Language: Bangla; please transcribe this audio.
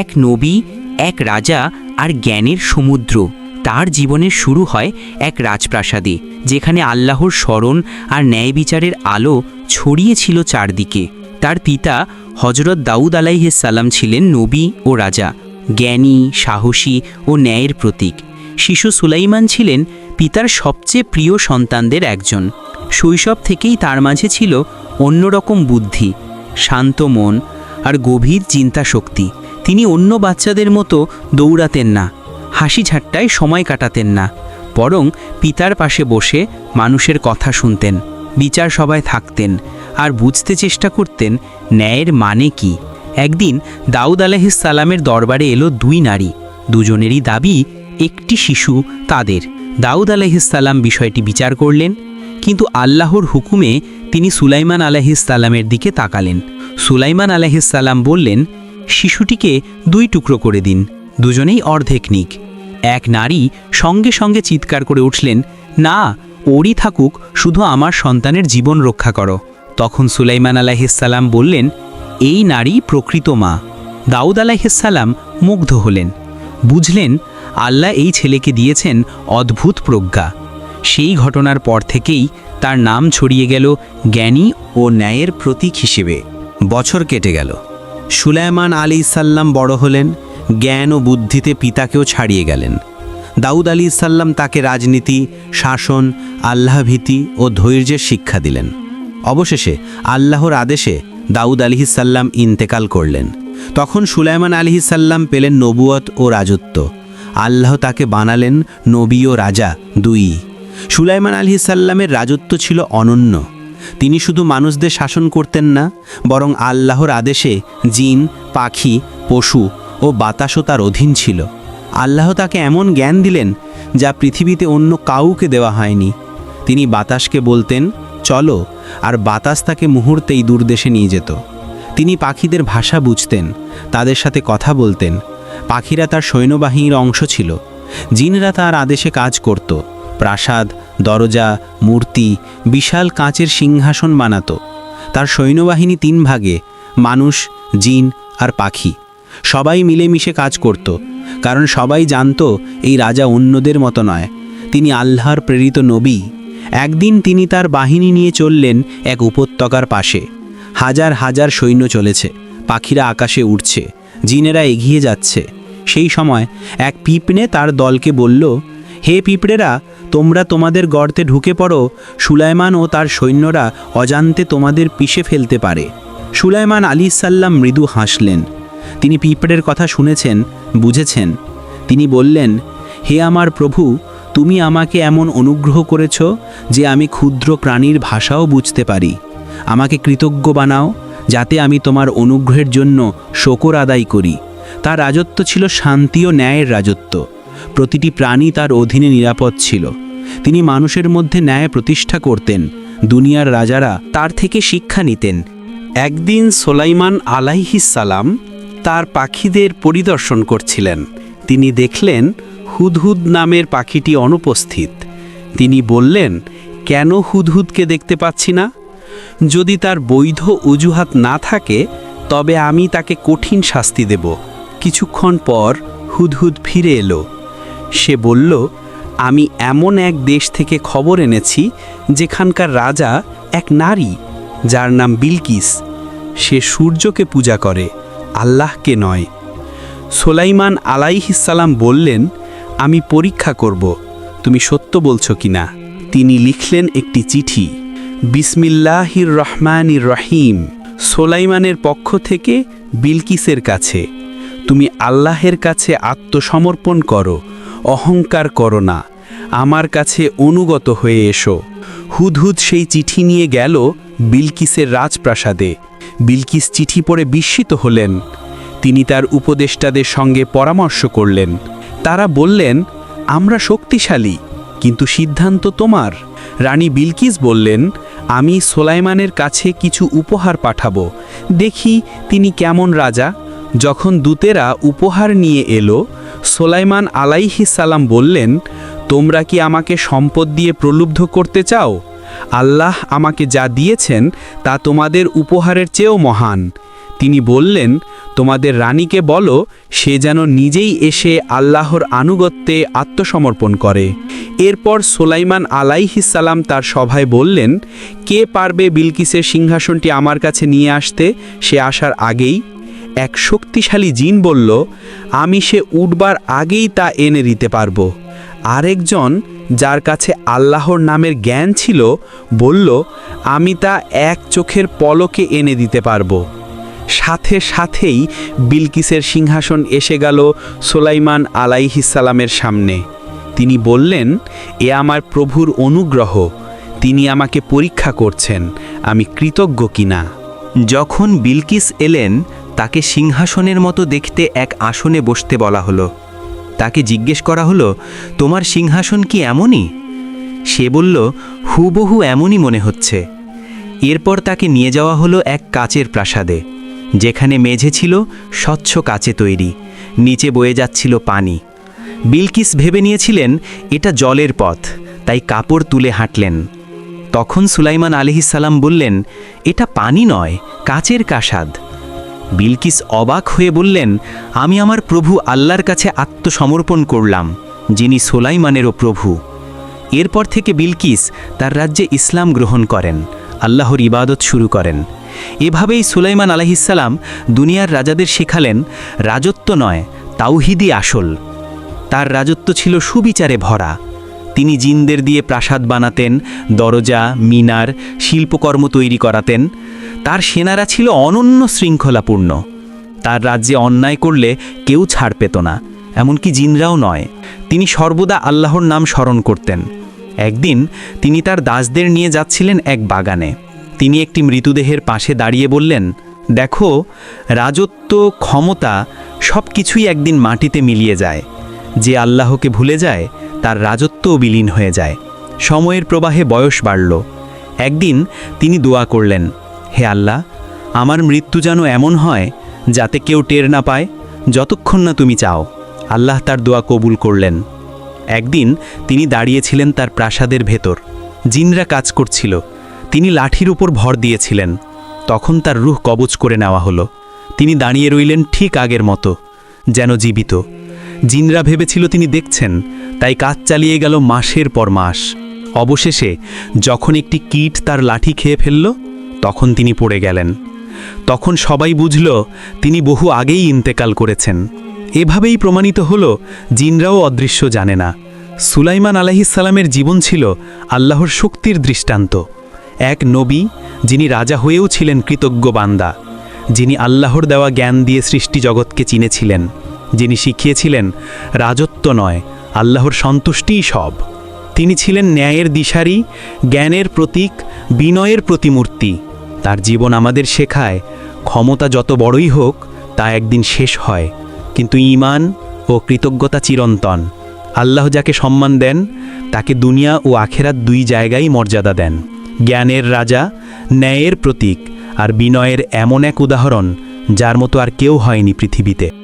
এক নবী, এক রাজা আর জ্ঞানের সমুদ্র। তার জীবনের শুরু হয় এক রাজপ্রাসাদে, যেখানে আল্লাহর স্মরণ আর ন্যায় বিচারের আলো ছড়িয়েছিল চারদিকে। তার পিতা হজরত দাউদ আলাইহিসাল্লাম ছিলেন নবী ও রাজা, জ্ঞানী, সাহসী ও ন্যায়ের প্রতীক। শিশু সুলাইমান ছিলেন পিতার সবচেয়ে প্রিয় সন্তানদের একজন। শৈশব থেকেই তার মাঝে ছিল অন্যরকম বুদ্ধি, শান্ত মন আর গভীর চিন্তা শক্তি তিনি অন্য বাচ্চাদের মতো দৌড়াতেন না, হাসি ঝাট্টায় সময় কাটাতেন না, বরং পিতার পাশে বসে মানুষের কথা শুনতেন, বিচার সভায় থাকতেন আর বুঝতে চেষ্টা করতেন ন্যায়ের মানে কি। একদিন দাউদ সালামের দরবারে এলো দুই নারী, দুজনেরই দাবি, একটি শিশু তাদের। দাউদ আলাহিসাল্লাম বিষয়টি বিচার করলেন, কিন্তু আল্লাহর হুকুমে তিনি সুলাইমান আলাহিসাল্লামের দিকে তাকালেন। সুলাইমান আলাহিসাল্লাম বললেন শিশুটিকে দুই টুকরো করে দিন, দুজনেই অর্ধেক নিক। এক নারী সঙ্গে সঙ্গে চিৎকার করে উঠলেন, না, ওরই থাকুক, শুধু আমার সন্তানের জীবন রক্ষা করো। তখন সুলাইমান আলাহিসাল্লাম বললেন, এই নারী প্রকৃত মা। দাউদ আলাহিসাল্লাম মুগ্ধ হলেন। বুঝলেন, আল্লাহ এই ছেলেকে দিয়েছেন অদ্ভুত প্রজ্ঞা। সেই ঘটনার পর থেকেই তার নাম ছড়িয়ে গেল জ্ঞানী ও ন্যায়ের প্রতীক হিসেবে। বছর কেটে গেল। সুলাইমান আলী সাল্লাম বড় হলেন, জ্ঞান ও বুদ্ধিতে পিতাকেও ছাড়িয়ে গেলেন। দাউদ আলী সাল্লাম তাকে রাজনীতি, শাসন, আল্লাহভীতি ও ধৈর্যের শিক্ষা দিলেন। অবশেষে আল্লাহর আদেশে দাউদ আলিহিসাল্লাম ইন্তেকাল করলেন। তখন সুলাইমান আলিহিসাল্লাম পেলেন নবুয়ত ও রাজত্ব। আল্লাহ তাকে বানালেন নবী ও রাজা দুই। সুলাইমান আলিহিসাল্লামের রাজত্ব ছিল অনন্য। তিনি শুধু মানুষদের শাসন করতেন না, বরং আল্লাহর আদেশে জিন, পাখি, পশু ও বাতাসও তার অধীন ছিল। আল্লাহ তাকে এমন জ্ঞান দিলেন যা পৃথিবীতে অন্য কাউকে দেওয়া হয়নি। তিনি বাতাসকে বলতেন, চলো। আর বাতাস তাকে মুহূর্তেই দূরদেশে নিয়ে যেত। তিনি পাখিদের ভাষা বুঝতেন, তাদের সাথে কথা বলতেন। পাখিরা তার সৈন্যবাহিনীর অংশ ছিল। জিনরা তার আদেশে কাজ করত। প্রাসাদ দরজা, মূর্তি, বিশাল কাঁচের সিংহাসন বানাতো। তার সৈন্যবাহিনী তিন ভাগে, মানুষ, জিন আর পাখি। সবাই মিলেমিশে কাজ করত, কারণ সবাই জানত এই রাজা অন্যদের মতো নয়। তিনি আল্লাহর প্রেরিত নবী। একদিন তিনি তার বাহিনী নিয়ে চললেন এক উপত্যকার পাশে। হাজার হাজার সৈন্য চলেছে, পাখিরা আকাশে উড়ছে, জিনেরা এগিয়ে যাচ্ছে। সেই সময় এক পিপনে তার দলকে বলল হে পিঁপড়েরা, তোমরা তোমাদের গর্তে ঢুকে পড়ো, সুলাইমান ও তার সৈন্যরা অজান্তে তোমাদের পিষে ফেলতে পারে। সুলাইমান আলী সাল্লাম মৃদু হাসলেন। তিনি পিঁপড়ের কথা শুনেছেন, বুঝেছেন। তিনি বললেন, হে আমার প্রভু, তুমি আমাকে এমন অনুগ্রহ করেছ যে আমি ক্ষুদ্র প্রাণীর ভাষাও বুঝতে পারি। আমাকে কৃতজ্ঞ বানাও, যাতে আমি তোমার অনুগ্রহের জন্য শকর আদায় করি। তার রাজত্ব ছিল শান্তি ও ন্যায়ের রাজত্ব। প্রতিটি প্রাণী তার অধীনে নিরাপদ ছিল। তিনি মানুষের মধ্যে ন্যায় প্রতিষ্ঠা করতেন। দুনিয়ার রাজারা তার থেকে শিক্ষা নিতেন। একদিন সোলাইমান আলাইহিসালাম তার পাখিদের পরিদর্শন করছিলেন। তিনি দেখলেন হুদহুদ নামের পাখিটি অনুপস্থিত। তিনি বললেন, কেন হুদহুদকে দেখতে পাচ্ছি না? যদি তার বৈধ অজুহাত না থাকে, তবে আমি তাকে কঠিন শাস্তি দেব। কিছুক্ষণ পর হুদহুদ ফিরে এলো। সে বলল, আমি এমন এক দেশ থেকে খবর এনেছি যেখানকার রাজা এক নারী, যার নাম বিলকিস। সে সূর্যকে পূজা করে, আল্লাহকে নয়। সোলাইমান আলাইহিসাল্লাম বললেন, আমি পরীক্ষা করব, তুমি সত্য বলছো কিনা? তিনি লিখলেন একটি চিঠি, বিসমিল্লাহির রহমানির রহিম, সোলাইমানের পক্ষ থেকে বিলকিসের কাছে। তুমি আল্লাহের কাছে আত্মসমর্পণ করো অহংকার করো না। আমার কাছে অনুগত হয়ে এসো। হুদহুদ সেই চিঠি নিয়ে গেল বিলকিসের রাজপ্রাসাদে। বিলকিস চিঠি পড়ে বিস্মিত হলেন। তিনি তার উপদেষ্টাদের সঙ্গে পরামর্শ করলেন। তারা বললেন, আমরা শক্তিশালী, কিন্তু সিদ্ধান্ত তোমার। রানী বিলকিস বললেন, আমি সোলাইমানের কাছে কিছু উপহার পাঠাবো। দেখি তিনি কেমন রাজা। যখন দূতেরা উপহার নিয়ে এলো, সোলাইমান আলাইহি সালাম বললেন, তোমরা কি আমাকে সম্পদ দিয়ে প্রলুব্ধ করতে চাও? আল্লাহ আমাকে যা দিয়েছেন তা তোমাদের উপহারের চেয়েও মহান। তিনি বললেন, তোমাদের রানীকে বলো, সে যেন নিজেই এসে আল্লাহর আনুগত্যে আত্মসমর্পণ করে। এরপর সোলাইমান আলাইহিসাল্লাম তার সভায় বললেন, কে পারবে বিলকিসের সিংহাসনটি আমার কাছে নিয়ে আসতে? সে আসার আগেই এক শক্তিশালী জিন বলল, আমি সে উঠবার আগেই তা এনে দিতে পারব। আরেকজন, যার কাছে আল্লাহর নামের জ্ঞান ছিল, বলল, আমি তা এক চোখের পলকে এনে দিতে পারব। সাথে সাথেই বিলকিসের সিংহাসন এসে গেল সোলাইমান আলাইহিসালামের সামনে। তিনি বললেন, এ আমার প্রভুর অনুগ্রহ। তিনি আমাকে পরীক্ষা করছেন, আমি কৃতজ্ঞ কিনা? যখন বিলকিস এলেন তাকে সিংহাসনের মতো দেখতে এক আসনে বসতে বলা হলো। তাকে জিজ্ঞেস করা হলো, তোমার সিংহাসন কি এমনই? সে বলল, হুবহু এমনই মনে হচ্ছে। এরপর তাকে নিয়ে যাওয়া হলো এক কাচের প্রাসাদে, যেখানে মেঝে ছিল স্বচ্ছ কাচে তৈরি, নিচে বয়ে যাচ্ছিল পানি। বিলকিস ভেবে নিয়েছিলেন, এটা জলের পথ, তাই কাপড় তুলে হাঁটলেন। তখন সুলাইমান আলিহিসাল্লাম বললেন, এটা পানি নয়, কাচের কাসাদ। বিলকিস অবাক হয়ে বললেন, আমি আমার প্রভু আল্লাহর কাছে আত্মসমর্পণ করলাম, যিনি সোলাইমানেরও প্রভু। এরপর থেকে বিলকিস তার রাজ্যে ইসলাম গ্রহণ করেন, আল্লাহর ইবাদত শুরু করেন। এভাবেই সুলাইমান আলাহিসাল্লাম দুনিয়ার রাজাদের শেখালেন, রাজত্ব নয় তাওহিদি আসল। তার রাজত্ব ছিল সুবিচারে ভরা। তিনি জিনদের দিয়ে প্রাসাদ বানাতেন, দরজা, মিনার, শিল্পকর্ম তৈরি করাতেন। তার সেনারা ছিল অনন্য শৃঙ্খলাপূর্ণ। তার রাজ্যে অন্যায় করলে কেউ ছাড় পেত না, এমনকি জিনরাও নয়। তিনি সর্বদা আল্লাহর নাম স্মরণ করতেন। একদিন তিনি তার দাসদের নিয়ে যাচ্ছিলেন এক বাগানে। তিনি একটি মৃতদেহের পাশে দাঁড়িয়ে বললেন, দেখো, রাজত্ব, ক্ষমতা সব কিছুই একদিন মাটিতে মিলিয়ে যায়। যে আল্লাহকে ভুলে যায়, তার রাজত্বও বিলীন হয়ে যায়। সময়ের প্রবাহে বয়স বাড়ল। একদিন তিনি দোয়া করলেন, হে আল্লাহ, আমার মৃত্যু যেন এমন হয় যাতে কেউ টের না পায়, যতক্ষণ না তুমি চাও। আল্লাহ তার দোয়া কবুল করলেন। একদিন তিনি দাঁড়িয়েছিলেন তার প্রাসাদের ভেতর। জিনরা কাজ করছিল। তিনি লাঠির উপর ভর দিয়েছিলেন। তখন তার রুহ কবচ করে নেওয়া হলো। তিনি দাঁড়িয়ে রইলেন ঠিক আগের মতো, যেন জীবিত। জিনরা ভেবেছিল তিনি দেখছেন, তাই কাজ চালিয়ে গেল মাসের পর মাস। অবশেষে যখন একটি কীট তার লাঠি খেয়ে ফেলল, তখন তিনি পড়ে গেলেন। তখন সবাই বুঝল, তিনি বহু আগেই ইন্তেকাল করেছেন। এভাবেই প্রমাণিত হল, জিনরাও অদৃশ্য জানে না। সুলাইমান আলাহিসাল্লামের জীবন ছিল আল্লাহর শক্তির দৃষ্টান্ত। এক নবী, যিনি রাজা হয়েও ছিলেন কৃতজ্ঞ বান্দা, যিনি আল্লাহর দেওয়া জ্ঞান দিয়ে সৃষ্টি জগৎকে চিনেছিলেন। যিনি শিখিয়েছিলেন, রাজত্ব নয়, আল্লাহর সন্তুষ্টিই সব। তিনি ছিলেন ন্যায়ের দিশারি, জ্ঞানের প্রতীক, বিনয়ের প্রতিমূর্তি। তার জীবন আমাদের শেখায়, ক্ষমতা যত বড়ই হোক, তা একদিন শেষ হয়। কিন্তু ঈমান ও কৃতজ্ঞতা চিরন্তন। আল্লাহ যাকে সম্মান দেন, তাকে দুনিয়া ও আখেরাত দুই জায়গায় মর্যাদা দেন। জ্ঞানের রাজা, ন্যায়ের প্রতীক আর বিনয়ের এমন এক উদাহরণ, যার মতো আর কেউ হয়নি পৃথিবীতে।